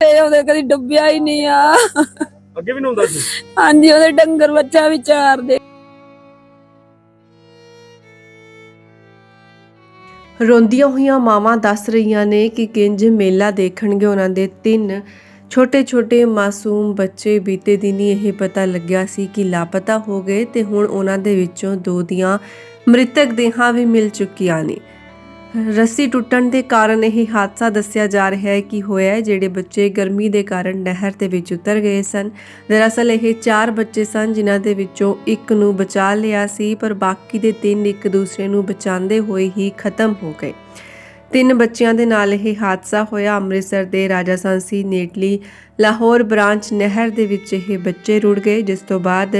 ਤੇ ਉਹਦੇ ਕਦੀ ਡੁੱਬਿਆ ਹੀ ਨਹੀਂ ਆ। ਅੱਗੇ ਵੀ ਨਹੀਂ ਹੁੰਦਾ ਸੀ? ਹਾਂਜੀ ਉਹਦੇ ਡੰਗਰ ਬੱਚਾ ਵਿਚਾਰਦੇ ਰੋਂਦੀਆਂ ਹੋਈਆਂ ਮਾਵਾਂ ਦੱਸ ਰਹੀਆਂ ਨੇ ਕਿ ਕਿੰਜ ਮੇਲਾ ਦੇਖਣਗੇ ਉਹਨਾਂ ਦੇ ਤਿੰਨ। ਛੋਟੇ-ਛੋਟੇ ਮਾਸੂਮ ਬੱਚੇ ਬੀਤੇ ਦਿਨੀ ਇਹ ਪਤਾ ਲੱਗਿਆ ਸੀ ਕਿ ਲਾਪਤਾ ਹੋ ਗਏ ਤੇ ਹੁਣ ਉਹਨਾਂ ਦੇ ਵਿੱਚੋਂ ਦੋ ਦੀਆਂ ਮ੍ਰਿਤਕ ਦੇਹਾਂ ਵੀ ਮਿਲ ਚੁੱਕੀਆਂ ਨੇ। ਰੱਸੀ ਟੁੱਟਣ ਦੇ ਕਾਰਨ ਇਹ ਹਾਦਸਾ ਦੱਸਿਆ ਜਾ ਰਿਹਾ ਹੈ ਕਿ ਹੋਇਆ ਜਿਹੜੇ ਬੱਚੇ ਗਰਮੀ ਦੇ ਕਾਰਨ ਨਹਿਰ ਦੇ ਵਿੱਚ ਉਤਰ ਗਏ ਸਨ। ਦਰਅਸਲ ਇਹ ਚਾਰ ਬੱਚੇ ਸਨ, ਜਿਨ੍ਹਾਂ ਦੇ ਵਿੱਚੋਂ ਇੱਕ ਨੂੰ ਬਚਾ ਲਿਆ ਸੀ, ਪਰ ਬਾਕੀ ਦੇ ਤਿੰਨ ਇੱਕ ਦੂਸਰੇ ਨੂੰ ਬਚਾਉਂਦੇ ਹੋਏ ਹੀ ਖਤਮ ਹੋ ਗਏ। ਤਿੰਨ ਬੱਚਿਆਂ ਦੇ ਨਾਲ ਇਹ ਹਾਦਸਾ ਹੋਇਆ। ਅੰਮ੍ਰਿਤਸਰ ਦੇ ਰਾਜਾ ਸਾਂਸੀ ਨੇਟਲੀ ਲਾਹੌਰ ਬ੍ਰਾਂਚ ਨਹਿਰ ਦੇ ਵਿੱਚ ਇਹ ਬੱਚੇ ਰੁੜ ਗਏ, ਜਿਸ ਤੋਂ ਬਾਅਦ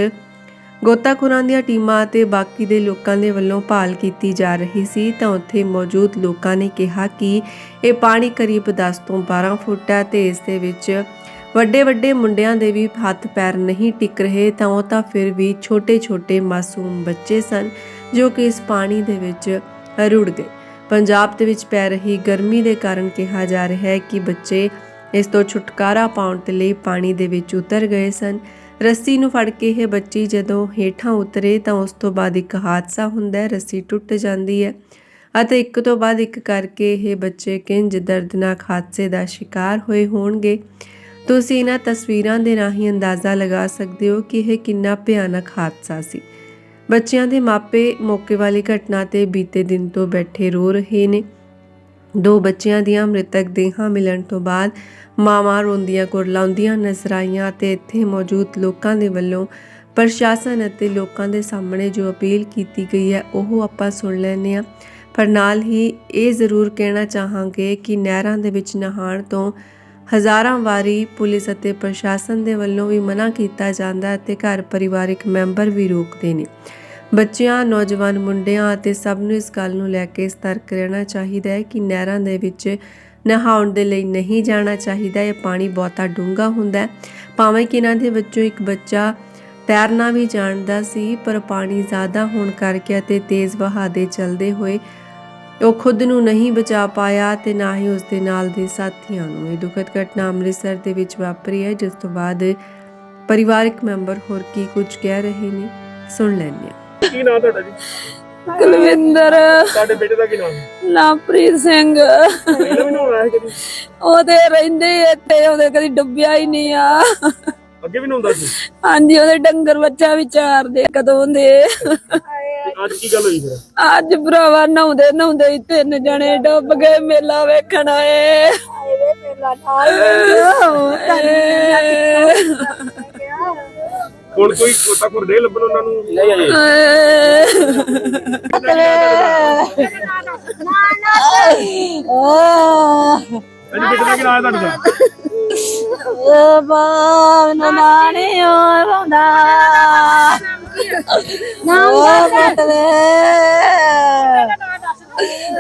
ਗੋਤਾਖੋਰਾਂ ਦੀਆਂ ਟੀਮਾਂ ਅਤੇ ਬਾਕੀ ਦੇ ਲੋਕਾਂ ਦੇ ਵੱਲੋਂ ਭਾਲ ਕੀਤੀ ਜਾ ਰਹੀ ਸੀ ਤਾਂ ਉੱਥੇ ਮੌਜੂਦ ਲੋਕਾਂ ਨੇ ਕਿਹਾ ਕਿ ਇਹ ਪਾਣੀ ਕਰੀਬ 10 ਤੋਂ 12 ਫੁੱਟ ਹੈ ਤੇ ਇਸ ਦੇ ਵਿੱਚ ਵੱਡੇ ਵੱਡੇ ਮੁੰਡਿਆਂ ਦੇ ਵੀ ਹੱਥ ਪੈਰ ਨਹੀਂ ਟਿਕ ਰਹੇ, ਤਾਂ ਉਹ ਤਾਂ ਫਿਰ ਵੀ ਛੋਟੇ ਛੋਟੇ ਮਾਸੂਮ ਬੱਚੇ ਸਨ ਜੋ ਕਿ ਇਸ ਪਾਣੀ ਦੇ ਵਿੱਚ ਰੁੜ ਗਏ। ਪੰਜਾਬ ਦੇ ਵਿੱਚ ਪੈ ਰਹੀ ਗਰਮੀ ਦੇ ਕਾਰਨ ਕਿਹਾ ਜਾ ਰਿਹਾ ਹੈ ਕਿ ਬੱਚੇ ਇਸ ਤੋਂ ਛੁਟਕਾਰਾ ਪਾਉਣ ਦੇ ਲਈ ਪਾਣੀ ਦੇ ਵਿੱਚ ਉਤਰ ਗਏ ਸਨ। ਰੱਸੀ ਨੂੰ ਫੜ ਕੇ ਇਹ ਬੱਚੀ ਜਦੋਂ ਹੇਠਾਂ ਉਤਰੇ ਤਾਂ ਉਸ ਤੋਂ ਬਾਅਦ ਇੱਕ ਹਾਦਸਾ ਹੁੰਦਾ ਹੈ, ਰੱਸੀ ਟੁੱਟ ਜਾਂਦੀ ਹੈ ਅਤੇ ਇੱਕ ਤੋਂ ਬਾਅਦ ਇੱਕ ਕਰਕੇ ਇਹ ਬੱਚੇ ਕਿੰਜ ਦਰਦਨਾਕ ਹਾਦਸੇ ਦਾ ਸ਼ਿਕਾਰ ਹੋਏ ਹੋਣਗੇ। ਤੁਸੀਂ ਇਹਨਾਂ ਤਸਵੀਰਾਂ ਦੇ ਰਾਹੀਂ ਅੰਦਾਜ਼ਾ ਲਗਾ ਸਕਦੇ ਹੋ ਕਿ ਇਹ ਕਿੰਨਾ ਭਿਆਨਕ ਹਾਦਸਾ ਸੀ। ਬੱਚਿਆਂ ਦੇ ਮਾਪੇ ਮੌਕੇ ਵਾਲੀ ਘਟਨਾ ਤੇ ਬੀਤੇ ਦਿਨ ਤੋਂ ਬੈਠੇ ਰੋ ਰਹੇ ਨੇ। ਦੋ ਬੱਚਿਆਂ ਦੀਆਂ ਮ੍ਰਿਤਕ ਦੇਹਾਂ ਮਿਲਣ ਤੋਂ ਬਾਅਦ ਮਾਵਾਂ ਰੋਂਦੀਆਂ ਕੁਰਲਾਉਂਦੀਆਂ ਨਜ਼ਰ ਆਈਆਂ ਤੇ ਇੱਥੇ ਮੌਜੂਦ ਲੋਕਾਂ ਦੇ ਵੱਲੋਂ ਪ੍ਰਸ਼ਾਸਨ ਅਤੇ ਲੋਕਾਂ ਦੇ ਸਾਹਮਣੇ ਜੋ ਅਪੀਲ ਕੀਤੀ ਗਈ ਹੈ, ਉਹ ਆਪਾਂ ਸੁਣ ਲੈਂਦੇ ਹਾਂ। ਪਰ ਨਾਲ ਹੀ ਇਹ ਜ਼ਰੂਰ ਕਹਿਣਾ ਚਾਹਾਂਗੇ ਕਿ ਨਹਿਰਾਂ ਦੇ ਵਿੱਚ ਨਹਾਉਣ ਤੋਂ ਹਜ਼ਾਰਾਂ ਵਾਰੀ ਪੁਲਿਸ ਅਤੇ ਪ੍ਰਸ਼ਾਸਨ ਦੇ ਵੱਲੋਂ ਵੀ ਮਨਾ ਕੀਤਾ ਜਾਂਦਾ ਅਤੇ ਘਰ ਪਰਿਵਾਰਿਕ ਮੈਂਬਰ ਵੀ ਰੋਕਦੇ ਨੇ। ਬੱਚਿਆਂ, ਨੌਜਵਾਨ ਮੁੰਡਿਆਂ ਅਤੇ ਸਭ ਨੂੰ ਇਸ ਗੱਲ ਨੂੰ ਲੈ ਕੇ ਸਤਰਕ ਰਹਿਣਾ ਚਾਹੀਦਾ ਹੈ ਕਿ ਨਹਿਰਾਂ ਦੇ ਵਿੱਚ ਨਹਾਉਣ ਦੇ ਲਈ ਨਹੀਂ ਜਾਣਾ ਚਾਹੀਦਾ। ਇਹ ਪਾਣੀ ਬਹੁਤਾ ਡੂੰਘਾ ਹੁੰਦਾ ਹੈ। ਭਾਵੇਂ ਕਿ ਇਹਨਾਂ ਦੇ ਵਿੱਚੋਂ ਇੱਕ ਬੱਚਾ ਤੈਰਨਾ ਵੀ ਜਾਣਦਾ ਸੀ, ਪਰ ਪਾਣੀ ਜ਼ਿਆਦਾ ਹੋਣ ਕਰਕੇ ਅਤੇ ਤੇਜ਼ ਵਹਾਅ ਦੇ ਚੱਲਦੇ ਹੋਏ ਉਹ ਖੁਦ ਨੂੰ ਨਹੀਂ ਬਚਾ ਪਾਇਆ ਤੇ ਨਾ ਹੀ ਉਸ ਦੇ ਨਾਲ ਦੇ ਸਾਥੀਆਂ ਨੂੰ। ਇਹ ਦੁਖਦ ਘਟਨਾ ਅੰਮ੍ਰਿਤਸਰ ਦੇ ਵਿੱਚ ਵਾਪਰੀ ਹੈ, ਜਿਸ ਤੋਂ ਬਾਅਦ ਪਰਿਵਾਰਕ ਮੈਂਬਰ ਹੋਰ ਕੀ ਕੁਝ ਕਹਿ ਰਹੇ ਨੇ, ਸੁਣ ਲੈਂਦੇ ਹਾਂ। ਕੀ ਨਾਮ ਤੁਹਾਡਾ ਜੀ? ਕੁਲਵਿੰਦਰ। ਤੁਹਾਡੇ ਬੇਟੇ ਦਾ ਕੀ ਨਾਮ? ਲਾਪ੍ਰੀਤ ਸਿੰਘ। ਪਹਿਲਾਂ ਵੀ ਹੋਣਾ ਹੈ ਕਦੀ? ਉਹਦੇ ਰਹਿੰਦੇ ਇੱਥੇ ਉਹਦੇ ਕਦੀ ਡੁੱਬਿਆ ਹੀ ਨਹੀਂ ਆ। ਅੱਗੇ ਵੀ ਨਹੀਂ ਹੁੰਦਾ ਸੀ? ਹਾਂਜੀ ਉਹਦੇ ਡੰਗਰ ਬੱਚਾ ਵਿਚਾਰਦੇ ਕਦੋਂ ਦੇ। ਅੱਜ ਕੀ ਗੱਲ ਹੋਈ ਫਿਰ? ਅੱਜ ਭਰਾਵਾ ਨਹਾਉਂਦੇ ਨਹਾਉਂਦੇ ਹੀ ਤਿੰਨ ਜਣੇ ਡੁੱਬ ਗਏ ਮੇਲਾ ਵੇਖਣ ਆਏ। ਹੁਣ ਕੋਈ ਕੋਤਾ ਕੋਰ ਦੇ ਲੱਭਣ ਉਹਨਾਂ ਨੂੰ? ਨਹੀਂ ਅਜੀ ਬੇਟੇ ਦਾ ਕੀ ਨਾਮ ਹੈ ਤੁਹਾਡਾ ਨਾਣੇ ਓ ਰੋਂਦਾ। ਨਾਮ ਬਟਵੇ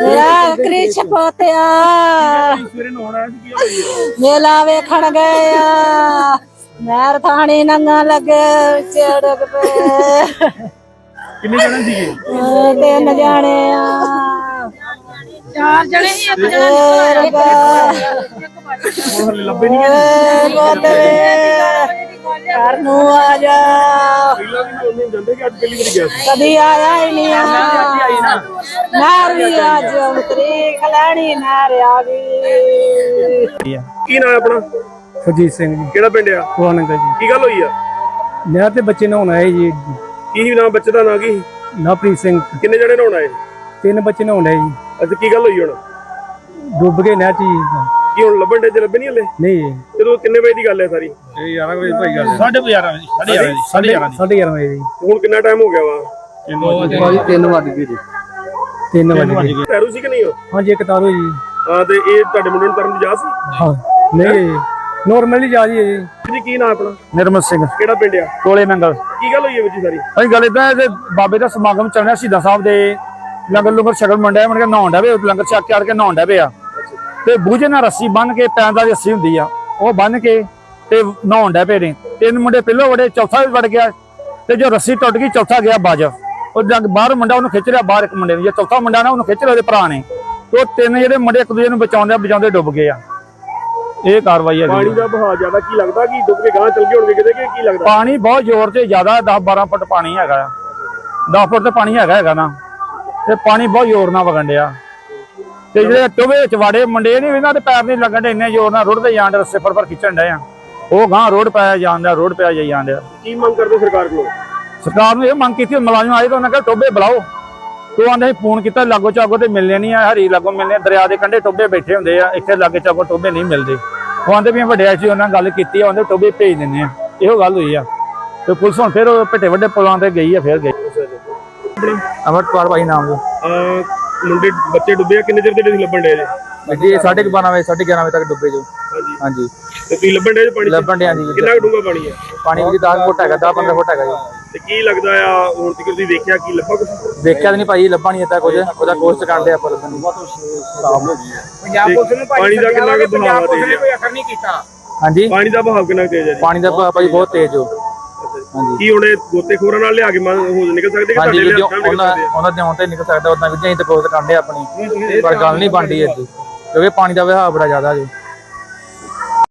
ਮੇਰਾ ਕ੍ਰਿਸ਼ ਪੋਤਿਆ ਸਵੇਰੇ ਨਹਾਉਣਾ ਸੀ ਕੀ ਹੋਈ ਹੈ? ਮੇਲਾ ਵੇਖਣ ਗਏ ਆ। ਨਹਿਰ ਥਾਣੀ ਨੰਗਾ ਲੱਗੇ ਚੜਕ ਪਏ। ਕਿੰਨੇ ਜਣੇ ਸੀਗੇ? ਓ ਤਿੰਨ ਜਾਣੇ ਆ। ਚਾਰ ਜਣੇ ਹੀ ਇੱਕ ਹੁਣ ਹਲੇ ਲੱਭੇ ਨਹੀਂ ਗਏ ਘਰ ਨੂੰ ਆ ਜਾ। ਪਹਿਲਾਂ ਵੀ ਨਾ ਉਹਨੂੰ ਜਾਂਦੇ ਕਿ ਅੱਜ ਪਹਿਲੀ ਵਾਰੀ ਗਿਆ ਸੀ। ਕਦੀ ਆਇਆ ਹੀ ਨਹੀਂ ਆ। ਨਾਰ ਵੀ ਅੱਜ ਉਤਰੀ ਕਲਾਣੀ ਨਾਰ ਆ ਗਈ ਕੀ ਨਾਮ ਹੈ ਆਪਣਾ? ਸੁਰਜੀਤ ਸਿੰਘ ਜੀ। ਕਿਹੜਾ ਪਿੰਡ ਆ? ਭਵਾਨਗਰ ਜੀ। ਕੀ ਗੱਲ ਹੋਈ ਆ? ਨਹਿਰ ਤੇ ਬੱਚੇ ਨਹਾਉਣ ਆਏ ਜੀ। ਕੀ ਨਾਮ ਬੱਚੇ ਦਾ ਨਾਂ ਕੀ ਨਵਪ੍ਰੀਤ ਸਿੰਘ। ਕਿੰਨੇ ਜਣੇ ਨਹਾਉਣ ਆਏ? ਤਿੰਨ ਬੱਚੇ ਨਹਾਉਣ ਆਏ ਜੀ। ਅੱਜ ਕੀ ਗੱਲ ਹੋਈ ਹੁਣ? ਡੁੱਬ ਗਏ ਨਹਿਰ ਚ ਜੀ। ਕੀ ਹੁਣ ਲੱਭਣ ਦੇ ਲੱਭੇ ਨਹੀਂ ਹਲੇ? ਨਹੀਂ। ਜਦੋਂ ਕਿੰਨੇ ਵਜੇ ਦੀ ਗੱਲ ਹੈ ਸਾਰੀ? ਇਹ 11 ਵਜੇ ਭਾਈ ਗੱਲ ਸਾਢੇ 11 ਵਜੇ ਸਾਢੇ 11 ਵਜੇ ਸਾਢੇ 11 ਸਾਢੇ 11 ਵਜੇ ਜੀ ਹੁਣ ਕਿੰਨਾ ਟਾਈਮ ਹੋ ਗਿਆ ਵਾ? ਭਾਜੀ 3 ਵਜੇ ਗਏ ਜੀ। 3 ਵਜੇ ਗਏ। ਤੈਰੂ ਸੀ ਕਿ ਨਹੀਂ ਉਹ? ਹਾਂਜੀ ਇੱਕ ਤਾਰੋ ਜੀ। ਹਾਂ ਤੇ ਇਹ ਤੁਹਾਡੇ ਮੁੰਡੇ ਨੂੰ ਤਰਨ ਦੀ ਜਾ ਸੀ? ਹਾਂ ਨਹੀਂ ਨੋਰਮਲੀ ਜਾ ਜੀ ਇਹ ਜੀ। ਕੀ ਨਾਮ ਆਪਣਾ? ਨਿਰਮਲ ਸਿੰਘ। ਕਿਹੜਾ ਪਿੰਡ ਆ? ਕੋਲੇ ਮੰਗਲ। ਕੀ ਗੱਲ ਹੋਈ ਹੈ ਵਿੱਚ ਸਾਰੀ? ਅਸੀਂ ਗੱਲ ਇਦਾਂ ਹੈ ਕਿ ਬਾਬੇ ਦਾ ਸਮਾਗਮ ਚੱਲਣਾ ਸ਼ਹੀਦਾਂ ਸਾਹਿਬ ਦੇ ਲੰਗਰ ਲੰਗਰ ਛਕਣ ਮੰਡਿਆ ਮਨ ਕੇ ਨਹਾਉਣ ਡਾ ਵੇ ਲੰਗਰ ਛਕ ਕੇ ਆੜ ਕੇ ਨਹਾਉਣ ਡਾ ਪਿਆ ਤੇ ਬੂਝੇ ਨਾਲ ਰੱਸੀ ਬੰਨ ਕੇ ਪੈਰਾਂ ਦਾ ਰੱਸੀ ਹੁੰਦੀ ਆ ਉਹ ਬੰਨ ਕੇ ਤੇ ਨਹਾਉਣ ਡਾ ਪਏ ਨੇ। ਤਿੰਨ ਮੁੰਡੇ ਪਹਿਲੋਂ ਵੜੇ ਚੌਥਾ ਵੀ ਵੜ ਗਿਆ ਤੇ ਜੋ ਰੱਸੀ ਟੁੱਟ ਗਈ ਚੌਥਾ ਗਿਆ ਬਾਜ ਉਹ ਜਦ ਬਾਹਰ ਮੁੰਡਾ ਉਹਨੂੰ ਖਿੱਚ ਰਿਹਾ ਬਾਹਰ ਇੱਕ ਮੁੰਡੇ ਨੂੰ। ਜੇ ਚੌਥਾ ਮੁੰਡਾ ਨਾ ਉਹਨੂੰ ਖਿੱਚ ਰਿਹਾ ਉਹਦੇ ਭਰਾ ਨੇ। ਤੇ ਉਹ ਤਿੰਨ ਜਿਹੜੇ ਮੁੰਡੇ ਇੱਕ ਦੂਜੇ ਨੂੰ ਬਚਾਉਂਦੇ ਬਚਾਉਂਦੇ ਡੁੱਬ ਗਏ ਆ। ਇਹ ਕਾਰਵਾਈ ਹੈ ਪਾਣੀ ਦਾ ਬਹਾਅ ਜ਼ਿਆਦਾ ਕੀ ਲੱਗਦਾ? ਕਿ ਡੁੱਬ ਕੇ ਗਾਂ ਚਲ ਗਏ ਹੋਣਗੇ ਕਿਤੇ ਕਿ ਕੀ ਲੱਗਦਾ? ਪਾਣੀ ਬਹੁਤ ਜ਼ੋਰ ਤੇ ਜ਼ਿਆਦਾ 10 12 ਫੁੱਟ ਪਾਣੀ ਹੈਗਾ ਆ। 10 ਫੁੱਟ ਤੇ ਪਾਣੀ ਹੈਗਾ ਹੈਗਾ ਨਾ। ਤੇ ਪਾਣੀ ਬਹੁਤ ਜ਼ੋਰ ਨਾਲ ਵਗਣ ਡਿਆ। ਤੇ ਜਿਹੜੇ ਟੋਵੇ ਵਿੱਚ ਵਾੜੇ ਮੁੰਡੇ ਨੇ ਇਹਨਾਂ ਦੇ ਪੈਰ ਨਹੀਂ ਲੱਗਣ ਦੇ ਇੰਨੇ ਜ਼ੋਰ ਨਾਲ ਰੁੜਦੇ ਜਾਣ ਦੇ ਰਸੇ ਪਰ ਪਰ ਖਿੱਚਣ ਡਏ ਆ। ਉਹ ਗਾਂ ਰੋਡ ਪਾਇਆ ਜਾਂਦਾ ਰੋਡ ਪਿਆ ਜਾਈ ਜਾਂਦੇ ਕੀ ਮੰਗ ਕਰਦੇ ਸਰਕਾਰ ਕੋਲੋਂ? ਸਰਕਾਰ ਨੂੰ ਇਹ ਮੰਗ ਕੀਤੀ ਮੁਲਾਜ਼ਮ ਆਏ ਤਾਂ ਉਹਨਾਂ ਕਹਿੰਦਾ ਟੋਬੇ ਬੁਲਾਓ। ਤੂੰ ਆਂਦੇ ਫੋਨ ਕੀਤਾ ਲਾਗੋ ਚਾਗੋ ਤੇ ਮਿਲਨੇ ਨਹੀਂ ਆ ਹਰੀ ਲਾਗੋ ਮਿਲਨੇ ਦਰਿਆ ਦੇ ਕੰਢੇ ਟੋਬੇ ਬੈਠੇ ਹੁੰਦੇ ਆ ਇੱਥੇ ਲਾਗੇ ਚਾਗੋ ਟੋਬੇ ਨਹੀਂ ਮਿਲਦੇ। ਉਹ ਆਂਦੇ ਵੀ ਵੱਡਿਆ ਸੀ ਉਹਨਾਂ ਗੱਲ ਕੀਤੀ ਆ ਉਹਦੇ ਟੋਬੇ ਭੇਜ ਦਿੰਦੇ ਆ। ਇਹੋ ਗੱਲ ਹੋਈ ਆ। ਤੇ ਪੁਲਿਸ ਹੁਣ ਫਿਰ ਉਹ ਭੱਟੇ ਵੱਡੇ ਪੁਲਾਂ ਤੇ ਗਈ ਆ ਫਿਰ ਗਈ। ਅਮਰਪਾਲ ਭਾਈ ਨਾਮ ਅਹ ਮੁੰਡੇ ਬੱਚੇ ਡੁੱਬੇ ਆ ਕਿੰਨੇ ਚਿਰ ਦੇ ਤੁਸੀਂ ਲੱਭਣ ਡੇ ਜੇ? ਜੀ 12:30 ਵਜੇ 11:30 ਵਜੇ ਤੱਕ ਡੁੱਬੇ ਜੋ। ਹਾਂਜੀ। ਹਾਂਜੀ। ਤੇ ਤੁਸੀਂ ਲੱਭਣ ਡੇ ਜੇ ਪਾਣੀ 'ਚ? ਲੱਭਣ ਡਿਆ ਜੀ ਕਿੰਨਾ ਡੂੰਗਾ ਪਾਣੀ ਹੈ ਪਾਣੀ ਵੀ 10 ਫੁੱਟ ਹੈਗਾ 10 15 ਫੁੱਟ ਹੈਗਾ ਜੀ। ਤੇ ਕੀ ਲੱਗਦਾ ਆ ਹੁਣ ਤੱਕ ਤੁਸੀਂ ਦੇਖਿਆ ਕੀ ਲੱਭਾ ਕੁਝ ਦੇਖਿਆ ਤਾਂ ਨਹੀਂ ਭਾਈ ਲੱਭਾ ਨਹੀਂ ਇੱਦਾਂ ਕੁਝ ਉਹਦਾ ਕੋਸਟ ਕਰਦੇ ਆ ਪਰ ਪਾਣੀ ਦਾ ਕਿੰਨਾ ਕੁ ਬਹਾਅ ਤੇਜ਼ ਹੈ ਹਾਂਜੀ। ਪਾਣੀ ਦਾ ਬਹਾਅ ਕਿੰਨਾ ਕੁ ਤੇਜ਼ ਹੈ ਜੀ? ਪਾਣੀ ਦਾ ਭਾਅ ਭਾਈ ਬਹੁਤ ਤੇਜ਼ ਹੋ ਕੀ ਹੁਣ ਇਹ ਗੋਤੇਖੋਰਾਂ ਨਾਲ ਲਿਆ ਕੇ ਮੰਨ ਹੋ ਨਿਕਲ ਸਕਦੇ ਕਿ ਹਾਂਜੀ ਤੁਹਾਡੇ ਵੀ ਲਿਆ ਜੋ ਕੇ ਨਿਕਲ ਉਹਨਾਂ? ਉਹਨਾਂ ਦੇ ਆਉਣ ਤੇ ਨਿਕਲ ਸਕਦਾ ਉਦਾਂ ਵੀ ਅਸੀਂ ਤਾਂ ਕੋਸਟ ਕਰਦੇ ਆਪਣੀ। ਪਰ ਗੱਲ ਨਹੀਂ ਬਣਦੀ ਇੱਦੀ ਕਿਉਂਕਿ ਪਾਣੀ ਦਾ ਵਹਾਅ ਬੜਾ ਜ਼ਿਆਦਾ ਜੀ।